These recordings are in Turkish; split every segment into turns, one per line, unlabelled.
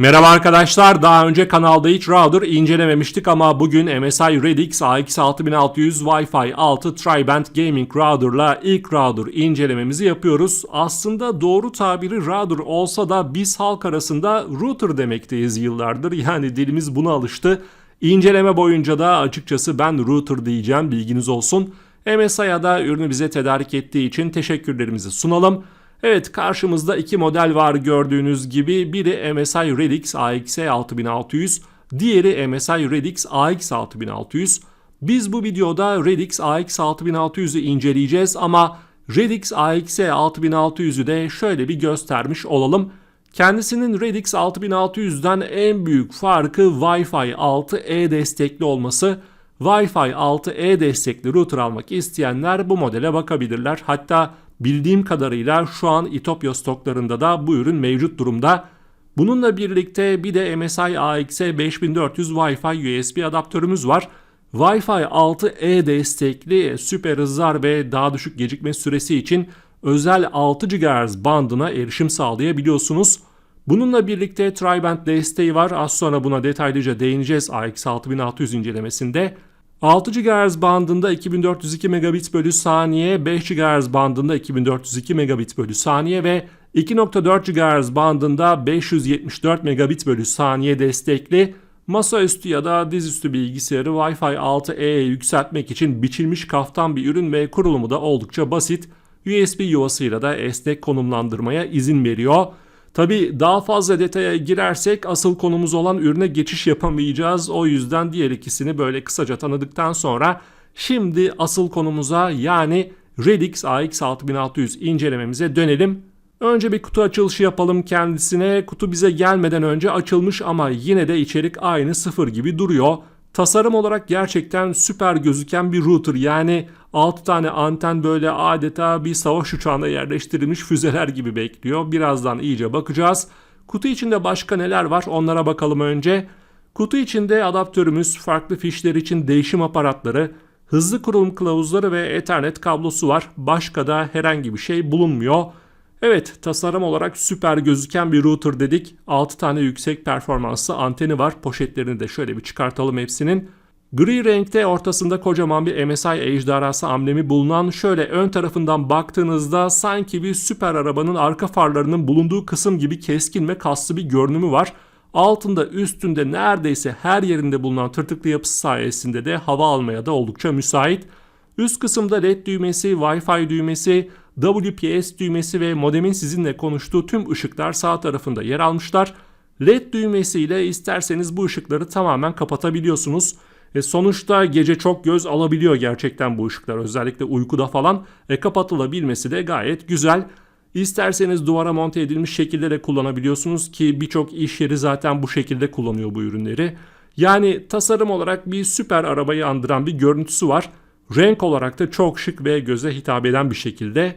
Merhaba arkadaşlar. Daha önce kanalda hiç router incelememiştik ama bugün MSI Radix AX6600 Wi-Fi 6 Triband Gaming Router'la ilk router incelememizi yapıyoruz. Aslında doğru tabiri router olsa da biz halk arasında router demekteyiz yıllardır. Yani dilimiz buna alıştı. İnceleme boyunca da açıkçası ben router diyeceğim bilginiz olsun. MSI'ya da ürünü bize tedarik ettiği için teşekkürlerimizi sunalım. Evet karşımızda iki model var gördüğünüz gibi. Biri MSI Radix AX6600, diğeri MSI Radix AX6600. Biz bu videoda Radix AX6600'ü inceleyeceğiz ama Radix AX6600'ü de şöyle bir göstermiş olalım. Kendisinin Radix 6600'den en büyük farkı Wi-Fi 6E destekli olması. Wi-Fi 6E destekli router almak isteyenler bu modele bakabilirler. Hatta bildiğim kadarıyla şu an İtopya stoklarında da bu ürün mevcut durumda. Bununla birlikte bir de MSI AXE 5400 Wi-Fi USB adaptörümüz var. Wi-Fi 6E destekli süper hızlar ve daha düşük gecikme süresi için özel 6 GHz bandına erişim sağlayabiliyorsunuz. Bununla birlikte Triband desteği var. Az sonra buna detaylıca değineceğiz AX6600 incelemesinde. 6 GHz bandında 2402 megabit bölü saniye, 5 GHz bandında 2402 megabit bölü saniye ve 2.4 GHz bandında 574 megabit bölü saniye destekli masaüstü ya da dizüstü bilgisayarı Wi-Fi 6E'ye yükseltmek için biçilmiş kaftan bir ürün ve kurulumu da oldukça basit. USB yuvasıyla da esnek konumlandırmaya izin veriyor. Tabi daha fazla detaya girersek asıl konumuz olan ürüne geçiş yapamayacağız. O yüzden diğer ikisini böyle kısaca tanıdıktan sonra şimdi asıl konumuza yani Radix AX6600 incelememize dönelim. Önce bir kutu açılışı yapalım kendisine. Kutu bize gelmeden önce açılmış ama yine de içerik aynı sıfır gibi duruyor. Tasarım olarak gerçekten süper gözüken bir router yani 6 tane anten böyle adeta bir savaş uçağına yerleştirilmiş füzeler gibi bekliyor. Birazdan iyice bakacağız. Kutu içinde başka neler var onlara bakalım önce. Kutu içinde adaptörümüz, farklı fişler için değişim aparatları, hızlı kurulum kılavuzları ve ethernet kablosu var. Başka da herhangi bir şey bulunmuyor. Evet tasarım olarak süper gözüken bir router dedik. 6 tane yüksek performanslı anteni var. Poşetlerini de şöyle bir çıkartalım hepsinin. Gri renkte ortasında kocaman bir MSI ejderhası amblemi bulunan şöyle ön tarafından baktığınızda sanki bir süper arabanın arka farlarının bulunduğu kısım gibi keskin ve kaslı bir görünümü var. Altında üstünde neredeyse her yerinde bulunan tırtıklı yapısı sayesinde de hava almaya da oldukça müsait. Üst kısımda LED düğmesi, Wi-Fi düğmesi, WPS düğmesi ve modemin sizinle konuştuğu tüm ışıklar sağ tarafında yer almışlar. LED düğmesiyle isterseniz bu ışıkları tamamen kapatabiliyorsunuz. E sonuçta gece çok göz alabiliyor gerçekten bu ışıklar özellikle uykuda falan. E kapatılabilmesi de gayet güzel. İsterseniz duvara monte edilmiş şekilde de kullanabiliyorsunuz ki birçok iş yeri zaten bu şekilde kullanıyor bu ürünleri. Yani tasarım olarak bir süper arabayı andıran bir görüntüsü var. Renk olarak da çok şık ve göze hitap eden bir şekilde.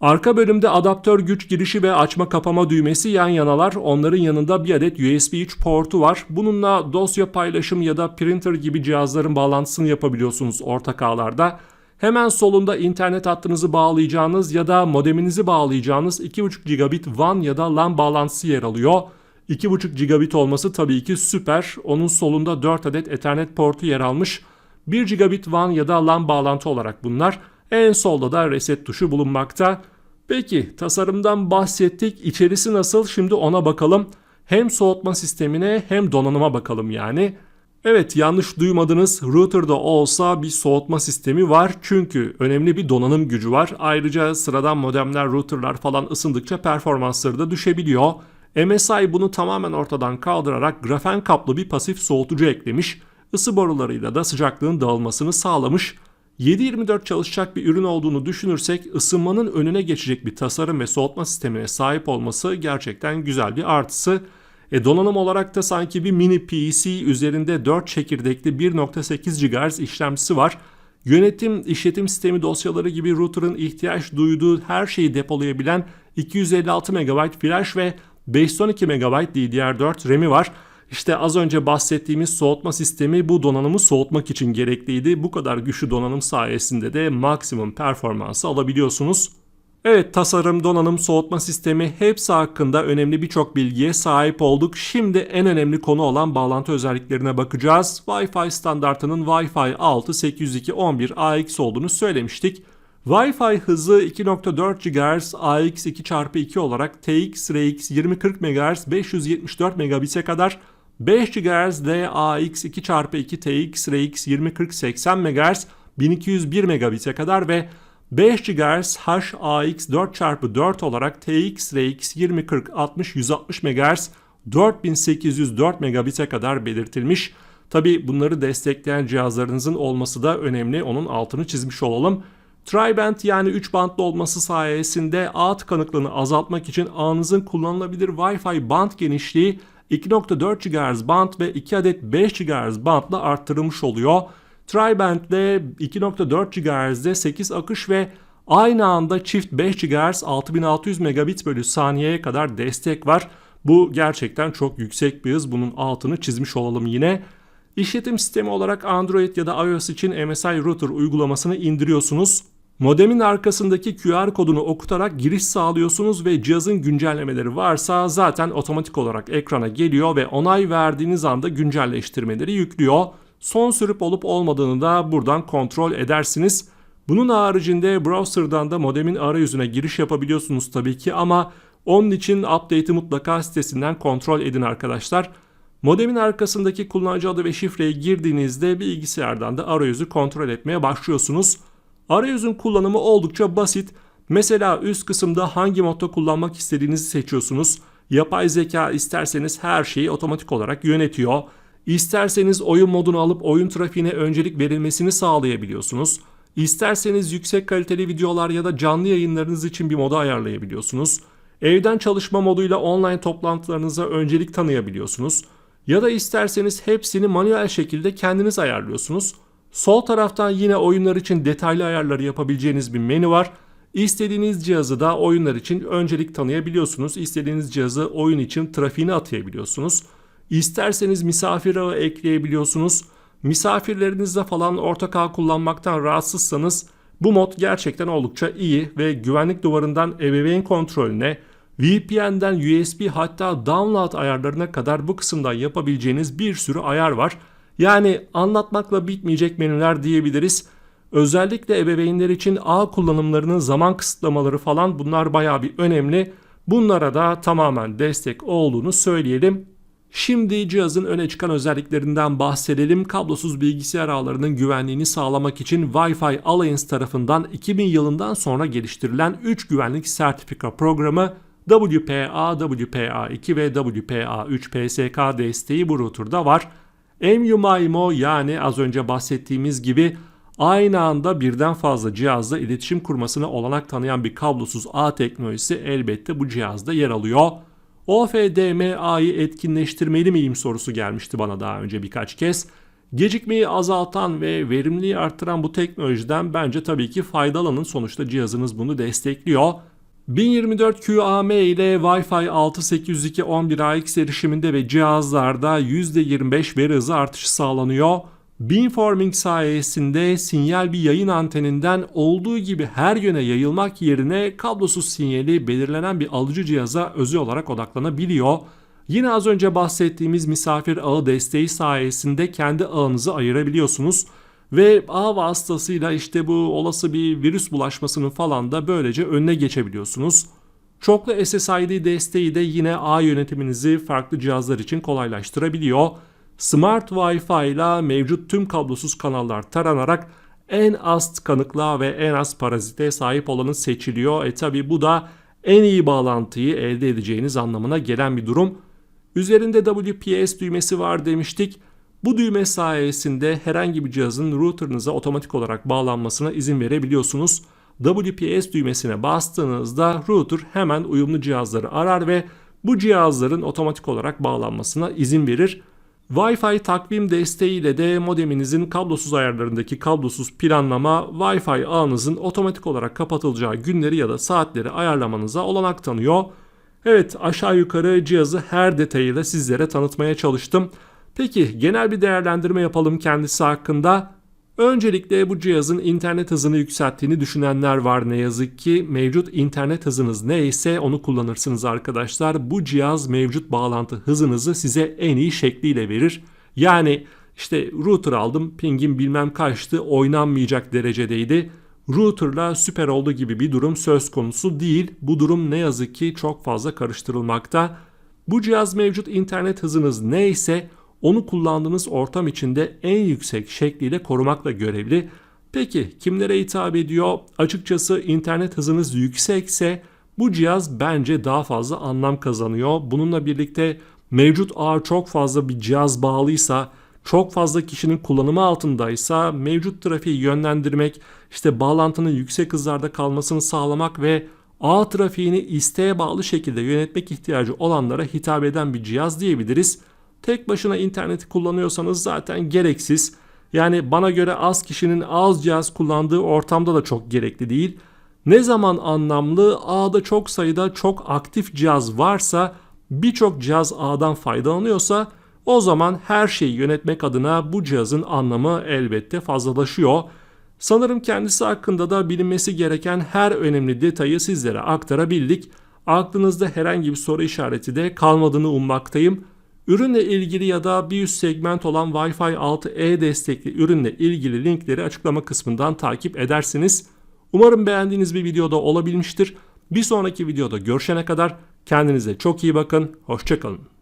Arka bölümde adaptör güç girişi ve açma kapama düğmesi yan yanalar. Onların yanında bir adet USB 3 portu var. Bununla dosya paylaşım ya da printer gibi cihazların bağlantısını yapabiliyorsunuz ortak ağlarda. Hemen solunda internet hattınızı bağlayacağınız ya da modeminizi bağlayacağınız 2.5 gigabit WAN ya da LAN bağlantısı yer alıyor. 2.5 gigabit olması tabii ki süper. Onun solunda 4 adet Ethernet portu yer almış. 1 gigabit WAN ya da LAN bağlantı olarak bunlar. En solda da reset tuşu bulunmakta. Peki tasarımdan bahsettik. İçerisi nasıl? Şimdi ona bakalım. Hem soğutma sistemine hem donanıma bakalım yani. Evet yanlış duymadınız. Router'da olsa bir soğutma sistemi var. Çünkü önemli bir donanım gücü var. Ayrıca sıradan modemler, routerlar falan ısındıkça performansları da düşebiliyor. MSI bunu tamamen ortadan kaldırarak grafen kaplı bir pasif soğutucu eklemiş. Isı borularıyla da sıcaklığın dağılmasını sağlamış. 7-24 çalışacak bir ürün olduğunu düşünürsek ısınmanın önüne geçecek bir tasarım ve soğutma sistemine sahip olması gerçekten güzel bir artısı. E donanım olarak da sanki bir mini PC üzerinde 4 çekirdekli 1.8 GHz işlemcisi var. Yönetim, işletim sistemi dosyaları gibi router'ın ihtiyaç duyduğu her şeyi depolayabilen 256 MB flash ve 512 MB DDR4 RAM'i var. İşte az önce bahsettiğimiz soğutma sistemi bu donanımı soğutmak için gerekliydi. Bu kadar güçlü donanım sayesinde de maksimum performansı alabiliyorsunuz. Evet tasarım, donanım, soğutma sistemi hepsi hakkında önemli birçok bilgiye sahip olduk. Şimdi en önemli konu olan bağlantı özelliklerine bakacağız. Wi-Fi standartının Wi-Fi 6 802.11ax olduğunu söylemiştik. Wi-Fi hızı 2.4 GHz AX 2x2 olarak TX, RX 2040 MHz 574 megabit'e kadar 5 GHz DAX 2x2 TX, RX 2040 80 MHz 1201 megabit'e kadar ve 5 GHz HAX 4x4 olarak TX, RX 2040 60 160 MHz 4804 megabit'e kadar belirtilmiş. Tabi bunları destekleyen cihazlarınızın olması da önemli. Onun altını çizmiş olalım. Tri-band yani 3 bantlı olması sayesinde ağ tıkanıklığını azaltmak için ağınızın kullanılabilir Wi-Fi band genişliği 2.4 GHz band ve 2 adet 5 GHz bandla arttırılmış oluyor. Tri-band'de 2.4 GHz'de 8 akış ve aynı anda çift 5 GHz 6600 megabit bölü saniyeye kadar destek var. Bu gerçekten çok yüksek bir hız. Bunun altını çizmiş olalım yine. İşletim sistemi olarak Android ya da iOS için MSI Router uygulamasını indiriyorsunuz. Modemin arkasındaki QR kodunu okutarak giriş sağlıyorsunuz ve cihazın güncellemeleri varsa zaten otomatik olarak ekrana geliyor ve onay verdiğiniz anda güncelleştirmeleri yüklüyor. Son sürüp olup olmadığını da buradan kontrol edersiniz. Bunun haricinde browser'dan da modemin arayüzüne giriş yapabiliyorsunuz tabii ki ama onun için update'i mutlaka sitesinden kontrol edin arkadaşlar. Modemin arkasındaki kullanıcı adı ve şifreyi girdiğinizde bilgisayardan da arayüzü kontrol etmeye başlıyorsunuz. Arayüzün kullanımı oldukça basit. Mesela üst kısımda hangi modda kullanmak istediğinizi seçiyorsunuz. Yapay zeka isterseniz her şeyi otomatik olarak yönetiyor. İsterseniz oyun modunu alıp oyun trafiğine öncelik verilmesini sağlayabiliyorsunuz. İsterseniz yüksek kaliteli videolar ya da canlı yayınlarınız için bir moda ayarlayabiliyorsunuz. Evden çalışma moduyla online toplantılarınıza öncelik tanıyabiliyorsunuz. Ya da isterseniz hepsini manuel şekilde kendiniz ayarlıyorsunuz. Sol taraftan yine oyunlar için detaylı ayarları yapabileceğiniz bir menü var. İstediğiniz cihazı da oyunlar için öncelik tanıyabiliyorsunuz. İstediğiniz cihazı oyun için trafiğini atayabiliyorsunuz. İsterseniz misafir ağı ekleyebiliyorsunuz. Misafirlerinizle falan ortak ağ kullanmaktan rahatsızsanız bu mod gerçekten oldukça iyi ve güvenlik duvarından ebeveyn kontrolüne, VPN'den USB hatta download ayarlarına kadar bu kısımdan yapabileceğiniz bir sürü ayar var. Yani anlatmakla bitmeyecek menüler diyebiliriz. Özellikle ebeveynler için ağ kullanımlarının zaman kısıtlamaları falan bunlar bayağı bir önemli. Bunlara da tamamen destek olduğunu söyleyelim. Şimdi cihazın öne çıkan özelliklerinden bahsedelim. Kablosuz bilgisayar ağlarının güvenliğini sağlamak için Wi-Fi Alliance tarafından 2000 yılından sonra geliştirilen 3 güvenlik sertifika programı WPA, WPA2 ve WPA3 PSK desteği bu router'da var. MU-MIMO yani az önce bahsettiğimiz gibi aynı anda birden fazla cihazla iletişim kurmasına olanak tanıyan bir kablosuz ağ teknolojisi elbette bu cihazda yer alıyor. OFDM-A'yı etkinleştirmeli miyim sorusu gelmişti bana daha önce birkaç kez. Gecikmeyi azaltan ve verimliliği arttıran bu teknolojiden bence tabii ki faydalanın. Sonuçta cihazınız bunu destekliyor. 1024 QAM ile Wi-Fi 6 802.11ax erişiminde ve cihazlarda %25 veri hızı artışı sağlanıyor. Beamforming sayesinde sinyal bir yayın anteninden olduğu gibi her yöne yayılmak yerine kablosuz sinyali belirlenen bir alıcı cihaza özel olarak odaklanabiliyor. Yine az önce bahsettiğimiz misafir ağı desteği sayesinde kendi ağınızı ayırabiliyorsunuz. Ve ağ vasıtasıyla işte bu olası bir virüs bulaşmasının falan da böylece önüne geçebiliyorsunuz. Çoklu SSID desteği de yine ağ yönetiminizi farklı cihazlar için kolaylaştırabiliyor. Smart Wi-Fi ile mevcut tüm kablosuz kanallar taranarak en az tıkanıklığa ve en az parazite sahip olanı seçiliyor. E tabi bu da en iyi bağlantıyı elde edeceğiniz anlamına gelen bir durum. Üzerinde WPS düğmesi var demiştik. Bu düğme sayesinde herhangi bir cihazın router'ınıza otomatik olarak bağlanmasına izin verebiliyorsunuz. WPS düğmesine bastığınızda router hemen uyumlu cihazları arar ve bu cihazların otomatik olarak bağlanmasına izin verir. Wi-Fi takvim desteğiyle de modeminizin kablosuz ayarlarındaki kablosuz planlama Wi-Fi ağınızın otomatik olarak kapatılacağı günleri ya da saatleri ayarlamanıza olanak tanıyor. Evet aşağı yukarı cihazı her detayıyla sizlere tanıtmaya çalıştım. Peki genel bir değerlendirme yapalım kendisi hakkında. Öncelikle bu cihazın internet hızını yükselttiğini düşünenler var ne yazık ki. Mevcut internet hızınız neyse onu kullanırsınız arkadaşlar. Bu cihaz mevcut bağlantı hızınızı size en iyi şekliyle verir. Yani işte router aldım pingim bilmem kaçtı oynanmayacak derecedeydi. Router'la süper oldu gibi bir durum söz konusu değil. Bu durum ne yazık ki çok fazla karıştırılmakta. Bu cihaz mevcut internet hızınız neyse onu kullandığınız ortam içinde en yüksek şekliyle korumakla görevli. Peki kimlere hitap ediyor? Açıkçası internet hızınız yüksekse bu cihaz bence daha fazla anlam kazanıyor. Bununla birlikte mevcut ağ çok fazla bir cihaz bağlıysa, çok fazla kişinin kullanımı altındaysa mevcut trafiği yönlendirmek, işte bağlantının yüksek hızlarda kalmasını sağlamak ve ağ trafiğini isteğe bağlı şekilde yönetmek ihtiyacı olanlara hitap eden bir cihaz diyebiliriz. Tek başına interneti kullanıyorsanız zaten gereksiz. Yani bana göre az kişinin az cihaz kullandığı ortamda da çok gerekli değil. Ne zaman anlamlı ağda çok sayıda çok aktif cihaz varsa birçok cihaz ağdan faydalanıyorsa o zaman her şeyi yönetmek adına bu cihazın anlamı elbette fazlalaşıyor. Sanırım kendisi hakkında da bilinmesi gereken her önemli detayı sizlere aktarabildik. Aklınızda herhangi bir soru işareti de kalmadığını ummaktayım. Ürünle ilgili ya da bir üst segment olan Wi-Fi 6E destekli ürünle ilgili linkleri açıklama kısmından takip edersiniz. Umarım beğendiğiniz bir videoda olabilmiştir. Bir sonraki videoda görüşene kadar kendinize çok iyi bakın. Hoşçakalın.